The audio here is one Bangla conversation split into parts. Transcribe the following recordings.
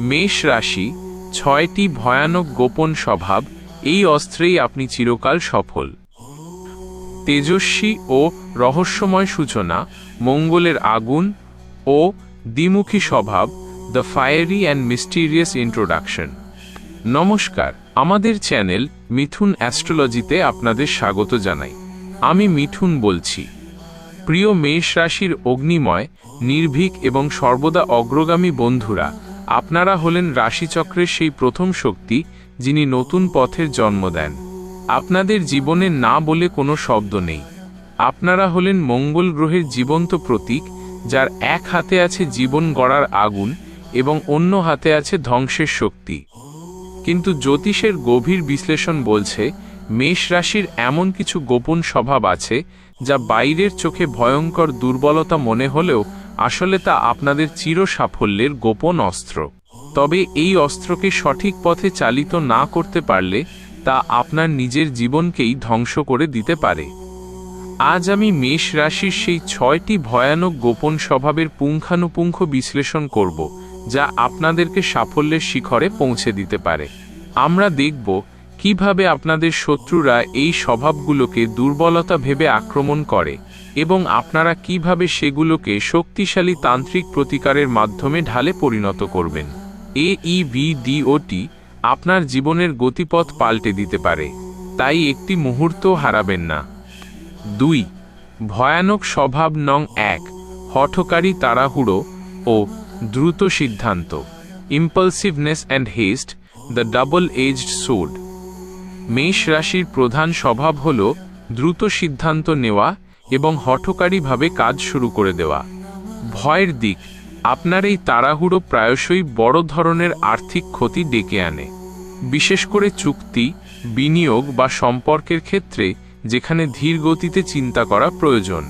মেষ রাশি, ছয়টি ভয়ানক গোপন স্বভাব, এই অস্ত্রেই আপনি চিরকাল সফল। তেজস্বী ও রহস্যময় সূচনা, মঙ্গলের আগুন ও দ্বিমুখী স্বভাব, the fiery and mysterious introduction. নমস্কার, আমাদের চ্যানেল মিথুন অ্যাস্ট্রোলজিতে আপনাদের স্বাগত জানাই। আমি মিথুন বলছি। প্রিয় মেষ রাশির অগ্নিময়, নির্ভীক এবং সর্বদা অগ্রগামী বন্ধুরা আপনারা হলেন রাশিচক্রের সেই প্রথম শক্তি, যিনি নতুন পথের জন্ম দেন। আপনাদের জীবনে না বলে কোনো শব্দ নেই। আপনারা হলেন মঙ্গল গ্রহের জীবন্ত প্রতীক, যার এক হাতে আছে জীবন গড়ার আগুন এবং অন্য হাতে আছে ধ্বংসের শক্তি। কিন্তু জ্যোতিষের গভীর বিশ্লেষণ বলছে, মেষ রাশির এমন কিছু গোপন স্বভাব আছে, যা বাইরের চোখে ভয়ঙ্কর দুর্বলতা মনে হলেও আসলে তা আপনাদের চির সাফল্যের গোপন অস্ত্র। তবে এই অস্ত্রকে সঠিক পথে চালিত না করতে পারলে তা আপনার নিজের জীবনকেই ধ্বংস করে দিতে পারে। আজ আমি মেষ রাশির সেই ছয়টি ভয়ানক গোপন স্বভাবের পুঙ্খানুপুঙ্খ বিশ্লেষণ করব, যা আপনাদেরকে সাফল্যের শিখরে পৌঁছে দিতে পারে। আমরা দেখব কীভাবে আপনাদের শত্রুরা এই স্বভাবগুলোকে দুর্বলতা ভেবে আক্রমণ করে। এবং আপনারা কীভাবে সেগুলোকে শক্তিশালী তান্ত্রিক প্রতিকারের মাধ্যমে ঢালে পরিণত করবেন। এ ইভিডিওটি আপনার জীবনের গতিপথ পাল্টে দিতে পারে, তাই একটি মুহূর্ত হারাবেন না। দুই, ভয়ানক স্বভাব নং এক, হঠকারী তাড়াহুড়ো ও দ্রুত সিদ্ধান্ত impulsiveness and haste the double edged sword মেষ রাশির প্রধান স্বভাব হল দ্রুত সিদ্ধান্ত নেওয়া এবং হঠকারীভাবে কাজ শুরু করে দেওয়া। ভয়ের দিক, আপনার এই তাড়াহুড়ো প্রায়শই বড় ধরনের আর্থিক ক্ষতি ডেকে আনে। বিশেষ করে চুক্তি, বিনিয়োগ বা সম্পর্কের ক্ষেত্রে, যেখানে ধীর গতিতে চিন্তা করা প্রয়োজন।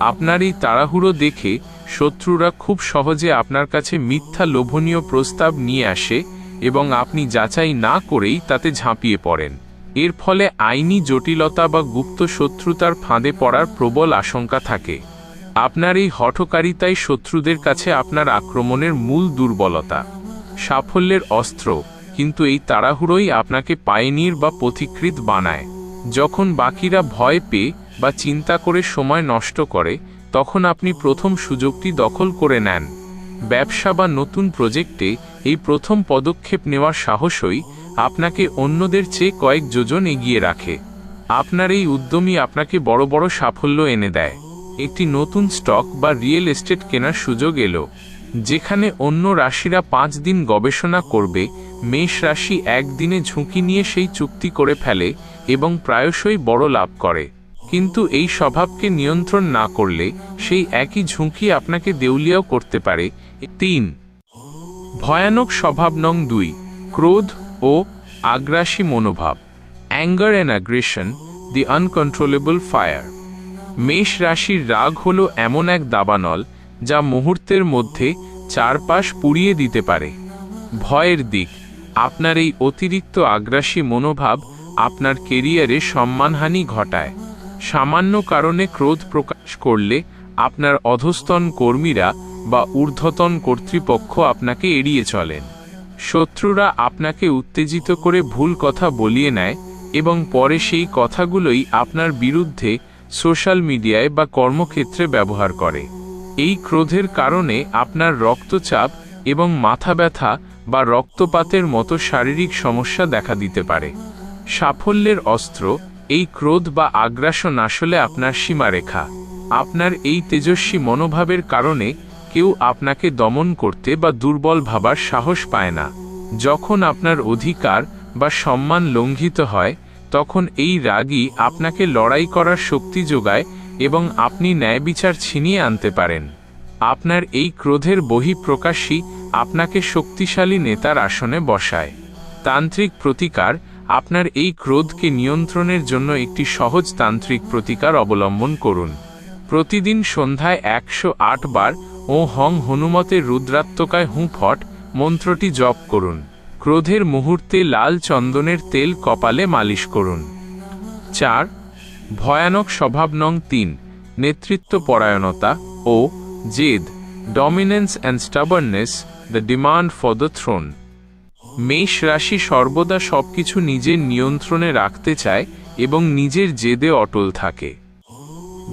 আপনার এই তাড়াহুড়ো দেখে শত্রুরা খুব সহজে আপনার কাছে মিথ্যা লোভনীয় প্রস্তাব নিয়ে আসে এবং আপনি যাচাই না করেই তাতে ঝাঁপিয়ে পড়েন। এর ফলে আইনি জটিলতা বা গুপ্ত শত্রুতার ফাঁদে পড়ার প্রবল আশঙ্কা থাকে। আপনার এই হঠকারিতাই শত্রুদের কাছে আপনার আক্রমণের মূল দুর্বলতা। সাফল্যের অস্ত্র, কিন্তু এই তাড়াহুড়োই আপনাকে পায়নির বা পথিকৃত বানায়। যখন বাকিরা ভয় পেয়ে বা চিন্তা করে সময় নষ্ট করে, তখন আপনি প্রথম সুযোগটি দখল করে নেন। ব্যবসা বা নতুন প্রজেক্টে এই প্রথম পদক্ষেপ নেওয়ার সাহসই আপনাকে অন্যদের চেয়ে কয়েক যোজন এগিয়ে রাখে। আপনার এই উদ্যমী আপনাকে বড় বড় সাফল্য এনে দেয়। একটি নতুন স্টক বা রিয়েল এস্টেট কেনার সুযোগ এলো, যেখানে অন্য রাশিরা পাঁচ দিন গবেষণা করবে, মেষ রাশি একদিনে ঝুঁকি নিয়ে সেই চুক্তি করে ফেলে এবং প্রায়শই বড় লাভ করে। কিন্তু এই স্বভাবকে নিয়ন্ত্রণ না করলে সেই একই ঝুঁকি আপনাকে দেউলিয়াও করতে পারে। তিন, ভয়ানক স্বভাব নং দুই, ক্রোধ ও আগ্রাসী মনোভাব anger and aggression the uncontrollable fire মেষ রাশির রাগ হল এমন এক দাবানল যা মুহূর্তের মধ্যে চারপাশ পুড়িয়ে দিতে পারে। ভয়ের দিক, আপনার এই অতিরিক্ত আগ্রাসী মনোভাব আপনার কেরিয়ারে সম্মানহানি ঘটায়। সামান্য কারণে ক্রোধ প্রকাশ করলে আপনার অধস্তন কর্মীরা বা ঊর্ধ্বতন কর্তৃপক্ষ আপনাকে এড়িয়ে চলেন। শত্রুরা আপনাকে উত্তেজিত করে ভুল কথা বলিয়ে নেয় এবং পরে সেই কথাগুলোই আপনার বিরুদ্ধে সোশ্যাল মিডিয়ায় বা কর্মক্ষেত্রে ব্যবহার করে। এই ক্রোধের কারণে আপনার রক্তচাপ এবং মাথা ব্যথা বা রক্তপাতের মতো শারীরিক সমস্যা দেখা দিতে পারে। সাফল্যের অস্ত্র, এই ক্রোধ বা আগ্রাসন আসলে আপনার সীমারেখা। আপনার এই তেজস্বী মনোভাবের কারণে কেউ আপনাকে দমন করতে বা দুর্বল ভাবার সাহস পায় না। যখন আপনার অধিকার বা সম্মান লঙ্ঘিত হয়, তখন এই রাগই আপনাকে লড়াই করার শক্তি যোগায় এবং আপনি ন্যায় বিচার ছিনিয়ে আনতে পারেন। আপনার এই ক্রোধের বহিঃপ্রকাশই আপনাকে শক্তিশালী নেতার আসনে বসায়। তান্ত্রিক প্রতিকার আপনার এই ক্রোধকে নিয়ন্ত্রণের জন্য একটি সহজ তান্ত্রিক প্রতিকার অবলম্বন করুন। প্রতিদিন সন্ধ্যায় একশো আট বার ও হং হনুমতের রুদ্রাত্মকায় হুঁফট মন্ত্রটি জপ করুন। ক্রোধের মুহূর্তে লাল চন্দনের তেল কপালে মালিশ করুন। চার, ভয়ানক স্বভাব নং তিন, নেতৃত্ব পরায়ণতা ও জেদ dominance and stubbornness the demand for the throne মেষ রাশি সর্বদা সবকিছু নিজের নিয়ন্ত্রণে রাখতে চায় এবং নিজের জেদে অটল থাকে।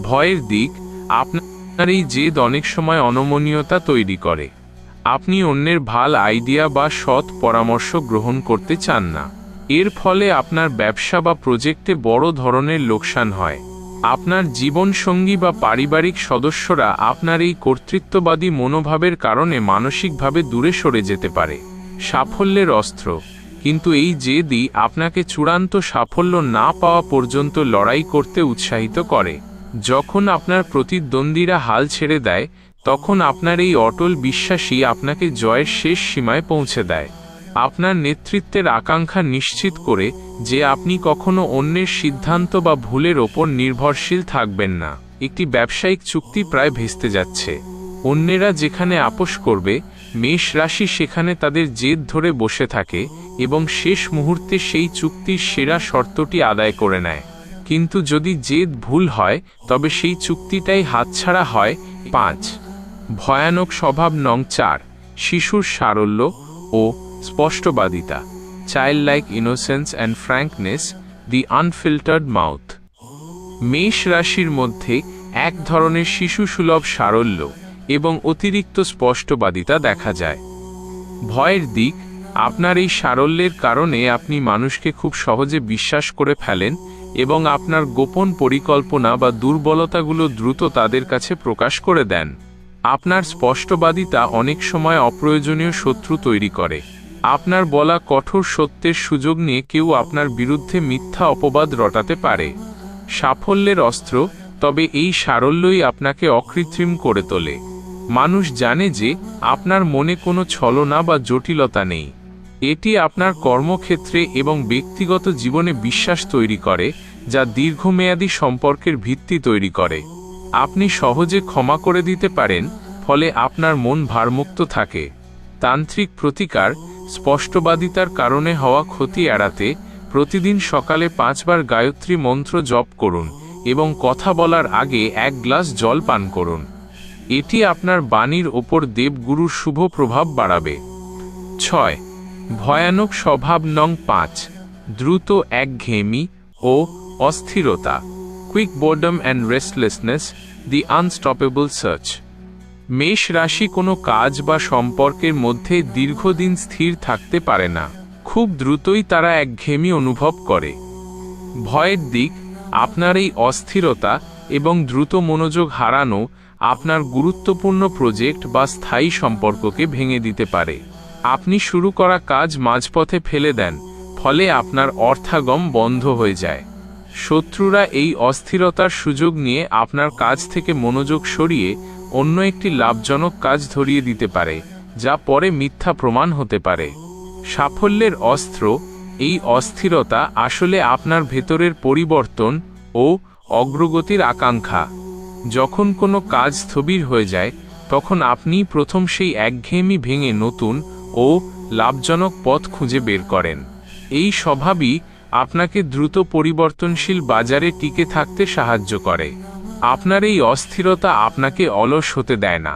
ভয়ের দিক আপনার এই জেদ অনেক সময় অনমনীয়তা তৈরি করে। আপনি অন্যের ভালো আইডিয়া বা সৎ পরামর্শ গ্রহণ করতে চান না। এর ফলে আপনার ব্যবসা বা প্রজেক্টে বড় ধরনের লোকসান হয়। আপনার জীবনসঙ্গী বা পারিবারিক সদস্যরা আপনার এই কর্তৃত্ববাদী মনোভাবের কারণে মানসিকভাবে দূরে সরে যেতে পারে। সাফল্যের অস্ত্র। কিন্তু এই জেদই আপনাকে চূড়ান্ত সাফল্য না পাওয়া পর্যন্ত লড়াই করতে উৎসাহিত করে। যখন আপনার প্রতিদ্বন্দ্বীরা হাল ছেড়ে দেয়, তখন আপনার এই অটল বিশ্বাসই আপনাকে জয়ের শেষ সীমায় পৌঁছে দেয়। আপনার নেতৃত্বের আকাঙ্ক্ষা নিশ্চিত করে যে আপনি কখনো অন্যের সিদ্ধান্ত বা ভুলের ওপর নির্ভরশীল থাকবেন না। একটি ব্যবসায়িক চুক্তি প্রায় ভেস্তে যাচ্ছে। অন্যেরা যেখানে আপোষ করবে, মেষ রাশি সেখানে তাদের জেদ ধরে বসে থাকে এবং শেষ মুহূর্তে সেই চুক্তির সেরা শর্তটি আদায় করে নেয়। কিন্তু যদি জেদ ভুল হয়, তবে সেই চুক্তিটাই হাতছাড়া হয়। পাঁচ, ভয়ানক স্বভাব নং চার, শিশুর সারল্য ও স্পষ্টবাদিতা child like innocence and frankness the unfiltered mouth মেষ রাশির মধ্যে এক ধরনের শিশুসুলভ সারল্য এবং অতিরিক্ত স্পষ্টবাদিতা দেখা যায়। ভয়ের দিক, আপনার এই সারল্যের কারণে আপনি মানুষকে খুব সহজে বিশ্বাস করে ফেলেন এবং আপনার গোপন পরিকল্পনা বা দুর্বলতাগুলো দ্রুত তাদের কাছে প্রকাশ করে দেন। আপনার স্পষ্টবাদিতা অনেক সময় অপ্রয়োজনীয় শত্রু তৈরি করে। আপনার বলা কঠোর সত্যের সুযোগ নিয়ে কেউ আপনার বিরুদ্ধে মিথ্যা অপবাদ রটাতে পারে। সাফল্যের অস্ত্র, তবে এই সারল্যই আপনাকে অকৃত্রিম করে তোলে। মানুষ জানে যে আপনার মনে কোনো ছলনা বা জটিলতা নেই। এটি আপনার কর্মক্ষেত্রে এবং ব্যক্তিগত জীবনে বিশ্বাস তৈরি করে, যা দীর্ঘমেয়াদী সম্পর্কের ভিত্তি তৈরি করে। আপনি সহজে ক্ষমা করে দিতে পারেন, ফলে আপনার মন ভারমুক্ত থাকে। তান্ত্রিক প্রতিকার, স্পষ্টবাদিতার কারণে হওয়া ক্ষতি এড়াতে, প্রতিদিন সকালে পাঁচবার গায়ত্রী মন্ত্র জপ করুন এবং কথা বলার আগে এক গ্লাস জল পান করুন। এটি আপনার বাণীর ওপর দেবগুরুর শুভ প্রভাব বাড়াবে। ছয় ভয়ানক স্বভাব নং পাঁচ, দ্রুত একঘেয়েমি ও অস্থিরতা quick boredom and restlessness the unstoppable search মেষ রাশি কোনো কাজ বা সম্পর্কের মধ্যে দীর্ঘদিন স্থির থাকতে পারে না, খুব দ্রুতই তারা একঘেয়েমি অনুভব করে। ভয়ের দিক, আপনার এই অস্থিরতা এবং দ্রুত মনোযোগ হারানো আপনার গুরুত্বপূর্ণ প্রজেক্ট বা স্থায়ী সম্পর্ককে ভেঙে দিতে পারে। আপনি শুরু করা কাজ মাঝপথে ফেলে দেন, ফলে আপনার অর্থাগম বন্ধ হয়ে যায়। শত্রুরা এই অস্থিরতার সুযোগ নিয়ে আপনার কাজ থেকে মনোযোগ সরিয়ে অন্য একটি লাভজনক কাজ ধরিয়ে দিতে পারে, যা পরে মিথ্যা প্রমাণ হতে পারে। সাফল্যের অস্ত্র, এই অস্থিরতা আসলে আপনার ভেতরের পরিবর্তন ও অগ্রগতির আকাঙ্ক্ষা। যখন কোনো কাজ স্থবির হয়ে যায়, তখন আপনি প্রথম সেই একঘেয়েমি ভেঙে নতুন ও লাভজনক পথ খুঁজে বের করেন। এই স্বভাবই আপনাকে দ্রুত পরিবর্তনশীল বাজারে টিকে থাকতে সাহায্য করে। আপনার এই অস্থিরতা আপনাকে অলস হতে দেয় না।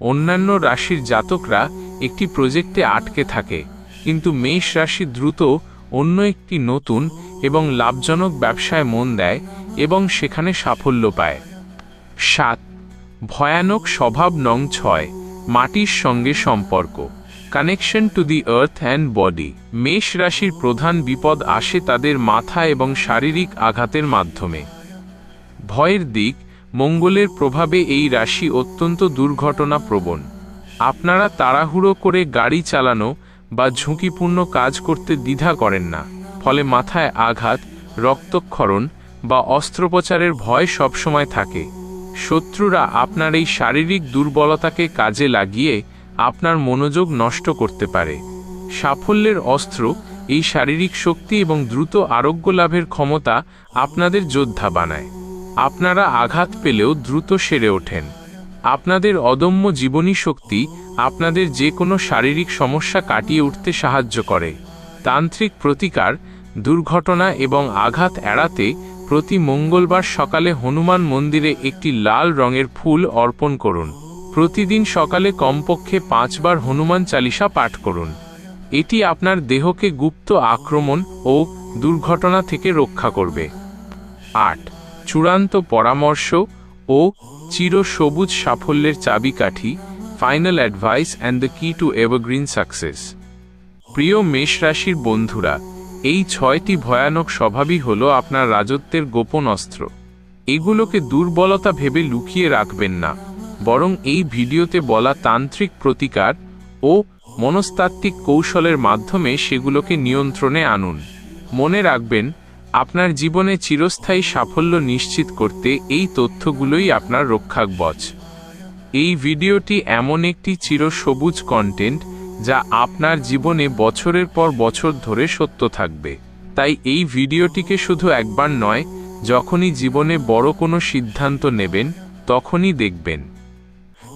অন্যান্য রাশির জাতকরা একটি প্রজেক্টে আটকে থাকে, কিন্তু মেষ রাশি দ্রুত অন্য একটি নতুন এবং লাভজনক ব্যবসায় মন দেয় এবং সেখানে সাফল্য পায়। সাত, ভয়ানক স্বভাব নং ছয়, মাটির সঙ্গে সম্পর্ক। Connection to the earth and body মেষ রাশির প্রধান বিপদ আসে তাদের মাথা এবং শারীরিক আঘাতের মাধ্যমে। ভয়ের দিক, মঙ্গলের প্রভাবে এই রাশি অত্যন্ত দুর্ঘটনা প্রবণ আপনারা তাড়াহুড়ো করে গাড়ি চালানো বা ঝুঁকিপূর্ণ কাজ করতে দ্বিধা করেন না। ফলে মাথায় আঘাত, রক্তক্ষরণ বা অস্ত্রোপচারের ভয় সবসময় থাকে। শত্রুরা আপনার এই শারীরিক দুর্বলতাকে কাজে লাগিয়ে আপনার মনোযোগ নষ্ট করতে পারে। সাফল্যের অস্ত্র, এই শারীরিক শক্তি এবং দ্রুত আরোগ্য লাভের ক্ষমতা আপনাদের যোদ্ধা বানায়। আপনারা আঘাত পেলেও দ্রুত সেরে ওঠেন। আপনাদের অদম্য জীবনী শক্তি আপনাদের যে কোনো শারীরিক সমস্যা কাটিয়ে উঠতে সাহায্য করে। তান্ত্রিক প্রতিকার, দুর্ঘটনা এবং আঘাত এড়াতে প্রতি মঙ্গলবার সকালে হনুমান মন্দিরে একটি লাল রঙের ফুল অর্পণ করুন। প্রতিদিন সকালে কমপক্ষে পাঁচবার হনুমান চালিসা পাঠ করুন। এটি আপনার দেহকে গুপ্ত আক্রমণ ও দুর্ঘটনা থেকে রক্ষা করবে। আট, চূড়ান্ত পরামর্শ ও চিরসবুজ সাফল্যের চাবিকাঠি final advice and the key to evergreen success প্রিয় মেষ রাশির বন্ধুরা, এই ছয়টি ভয়ানক স্বভাবই হল আপনার রাজত্বের গোপন অস্ত্র। এগুলোকে দুর্বলতা ভেবে লুকিয়ে রাখবেন না। বরং এই ভিডিওতে বলা তান্ত্রিক প্রতিকার ও মনস্তাত্ত্বিক কৌশলের মাধ্যমে সেগুলোকে নিয়ন্ত্রণে আনুন। মনে রাখবেন, আপনার জীবনে চিরস্থায়ী সাফল্য নিশ্চিত করতে এই তথ্যগুলোই আপনার রক্ষাকবচ। এই ভিডিওটি এমন একটি চিরসবুজ কন্টেন্ট যা আপনার জীবনে বছরের পর বছর ধরে সত্য থাকবে। তাই এই ভিডিওটিকে শুধু একবার নয়, যখনই জীবনে বড় কোনো সিদ্ধান্ত নেবেন, তখনই দেখবেন।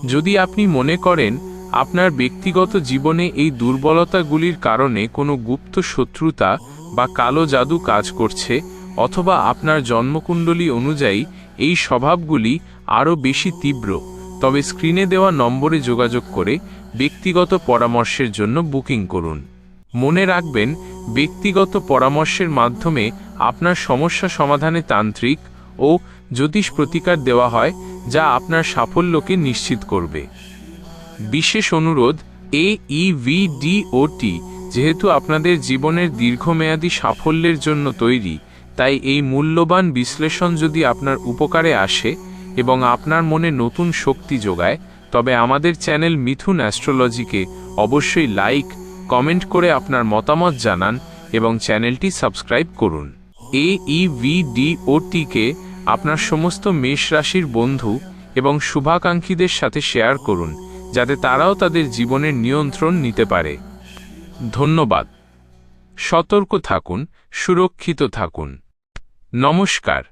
যদি আপনি মনে করেন, আপনার ব্যক্তিগত জীবনে এই দুর্বলতাগুলির কারণে কোনো গুপ্ত শত্রুতা বা কালো জাদু কাজ করছে, অথবা আপনার জন্মকুণ্ডলী অনুযায়ী এই স্বভাবগুলি আরও বেশি তীব্র, তবে স্ক্রিনে দেওয়া নম্বরে যোগাযোগ করে ব্যক্তিগত পরামর্শের জন্য বুকিং করুন। মনে রাখবেন, ব্যক্তিগত পরামর্শের মাধ্যমে আপনার সমস্যা সমাধানে তান্ত্রিক ও জ্যোতিষ প্রতিকার দেওয়া হয় যা আপনার সাফল্যকে নিশ্চিত করবে। বিশেষ অনুরোধ এ ইভিডিওটি যেহেতু আপনাদের জীবনের দীর্ঘমেয়াদী সাফল্যের জন্য তৈরি, তাই এই মূল্যবান বিশ্লেষণ যদি আপনার উপকারে আসে এবং আপনার মনে নতুন শক্তি যোগায়, তবে আমাদের চ্যানেল মিথুন অ্যাস্ট্রোলজিকে অবশ্যই লাইক, কমেন্ট করে আপনার মতামত জানান এবং চ্যানেলটি সাবস্ক্রাইব করুন। এ ইভিডিওটিকে আপনার সমস্ত মেষ রাশির বন্ধু এবং শুভাকাঙ্ক্ষীদের সাথে শেয়ার করুন, যাতে তারাও তাদের জীবনের নিয়ন্ত্রণ নিতে পারে। ধন্যবাদ। সতর্ক থাকুন, সুরক্ষিত থাকুন। নমস্কার।